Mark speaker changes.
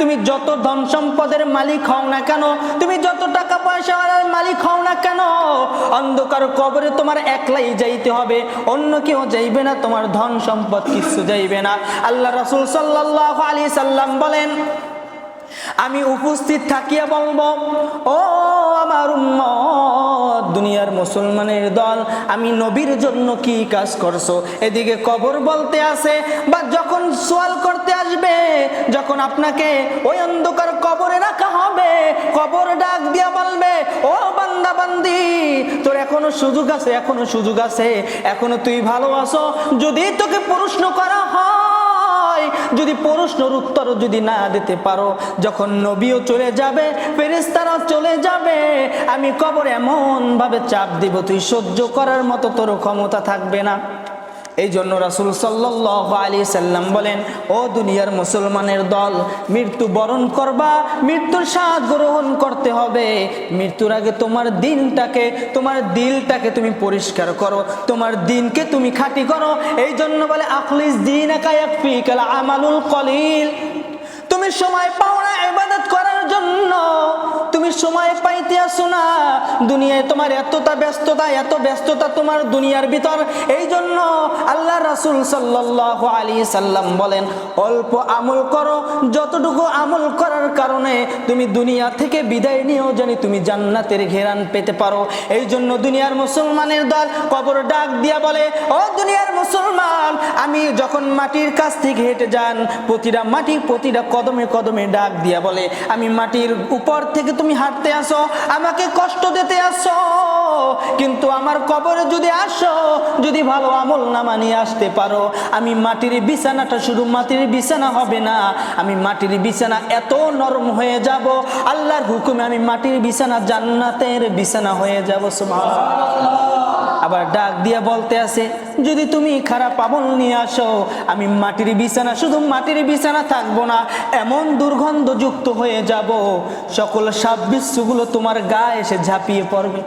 Speaker 1: তুমি যত ধন সম্পদের মালিক হও না কেন, তুমি যত টাকা পয়সার মালিক হও না কেন, অন্ধকার কবরে তোমার একলাই যাইতে হবে, অন্য কেউ যাইবে না, তোমার ধন সম্পদ কিছু যাইবে না। আল্লাহ রসুল সাল্লাহ আলী সাল্লাম বলেন, আমি উপস্থিত থাকিয়া বলব, ও আমার উম্মত, দুনিয়ার মুসলমানের দল, আমি নবীর জন্য কি কাজ করছ? এদিকে কবর বলতে আসে বা যখন সোয়াল আসবে যখন আপনাকে ওই অন্ধকার কবরে রাখা হবে, কবর ডাক দিয়া বলবে, ও বান্দা বান্দি, তোর এখনও সুযোগ আছে, এখনও সুযোগ আছে, এখনও তুই ভালো আছো। যদি তোকে প্রশ্ন করা হয়, যদি প্রশ্নর উত্তর যদি না দিতে পারো, যখন নবীও চলে যাবে ফেরেস্তারাও চলে যাবে, আমি কবর এমন ভাবে চাপ দিব, তুই সহ্য করার মতো তোর ক্ষমতা থাকবে না। এই জন্য রাসুল সাল্লাহ আলী সাল্লাম বলেন, ও দুনিয়ার মুসলমানের দল, মৃত্যু বরণ করবা, মৃত্যুর স্বাদ গ্রহণ করতে হবে। মৃত্যুর আগে তোমার দিনটাকে, তোমার দিলটাকে তুমি পরিষ্কার করো, তোমার দিনকে তুমি খাঁটি করো। এই জন্য বলে, আখলিস দিন আমালুল কলিল। তুমি সময় পাও না ইবাদত করার জন্য। তুমি সময় পাইতে আসো না। দুনিয়ায় তোমার এতটা ব্যস্ততা, এত ব্যস্ততা তোমার দুনিয়ার ভিতর। এই জন্য আল্লাহ রাসুল সাল্লাহ আলী সাল্লাম বলেন, অল্প আমল করো, যতটুকু আমল করার কারণে তুমি দুনিয়া থেকে বিদায় নিয়েও জানি তুমি জান্নাতের ঘেরান পেতে পারো। এই জন্য দুনিয়ার মুসলমানের দল কবর ডাক দিয়া বলে, ও দুনিয়ার মুসলমান, আমি যখন মাটির কাছ থেকে হেঁটে যান, প্রতিটা মাটি প্রতিটা কদমে কদমে ডাক দিয়া বলে, আমি মাটির উপর থেকে তুমি হাঁটতে আসো, আমাকে কষ্ট দিতে আসো, কিন্তু আমার কবরে যদি আসো, যদি ভালো আমল না মানিয়ে আসতে পারো, আমি মাটির বিছানাটা শুধু মাটির বিছানা হবে না, আমি মাটির বিছানা এত নরম হয়ে যাব, আল্লাহর হুকুমে আমি মাটির বিছানা জান্নাতের বিছানা হয়ে যাব আবার ডাক দিয়ে বলতে আছে, যদি তুমি খারাপ আমল নিয়ে আসো, আমি মাটির বিছানা, শুধু মাটির বিছানা থাকব না, এমন দুর্গন্ধযুক্ত হয়ে যাব। সকল সাব্যস্যগুলো তোমার গা এসে ঝাঁপিয়ে পড়বে।